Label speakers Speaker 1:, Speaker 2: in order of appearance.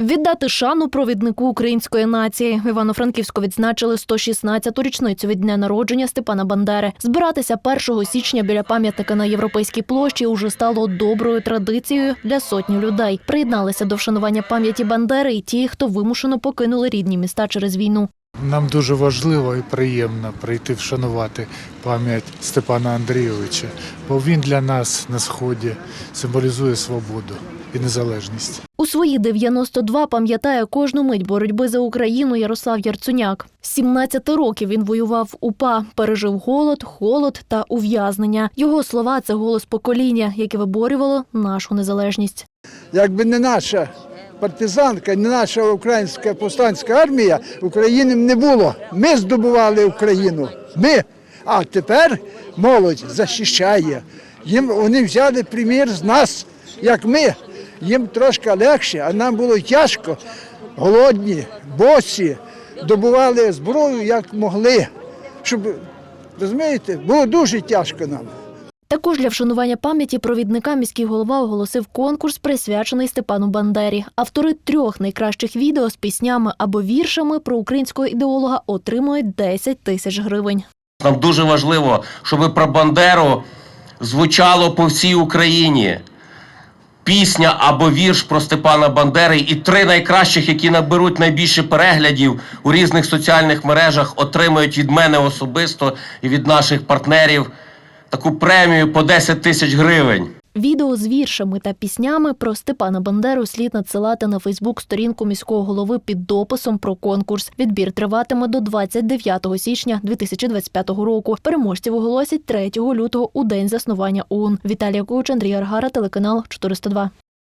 Speaker 1: Віддати шану провіднику української нації в Івано-Франківську відзначили 116-ту річницю від дня народження Степана Бандери. Збиратися 1 січня біля пам'ятника на європейській площі уже стало доброю традицією для сотні людей. Приєдналися до вшанування пам'яті Бандери і ті, хто вимушено покинули рідні міста через війну.
Speaker 2: Нам дуже важливо і приємно прийти вшанувати пам'ять Степана Андрійовича, бо він для нас на сході символізує свободу і незалежність.
Speaker 1: Свої 92 пам'ятає кожну мить боротьби за Україну Ярослав Ярцуняк. З 17 років він воював в УПА, пережив голод, холод та ув'язнення. Його слова це голос покоління, яке виборювало нашу незалежність.
Speaker 3: Якби не наша партизанка, не наша українська повстанська армія, України не було. Ми здобували Україну. Ми. А тепер молодь захищає. Їм вони взяли примір з нас, як ми. Їм трошки легше, а нам було тяжко, голодні, босі, добували зброю як могли. Щоб, розумієте, було дуже тяжко нам.
Speaker 1: Також для вшанування пам'яті провідника міський голова оголосив конкурс, присвячений Степану Бандері. Автори трьох найкращих відео з піснями або віршами про українського ідеолога отримують 10 тисяч гривень.
Speaker 4: Нам дуже важливо, щоб про Бандеру звучало по всій Україні. Пісня або вірш про Степана Бандери і три найкращих, які наберуть найбільше переглядів у різних соціальних мережах, отримають від мене особисто і від наших партнерів таку премію по 10 тисяч гривень.
Speaker 1: Відео з віршами та піснями про Степана Бандеру слід надсилати на Фейсбук-сторінку міського голови під дописом про конкурс. Відбір триватиме до 29 січня 2025 року. Переможців оголосять 3 лютого у день заснування ОУН. Віталія Куч, Андрій Аргара, телеканал 402.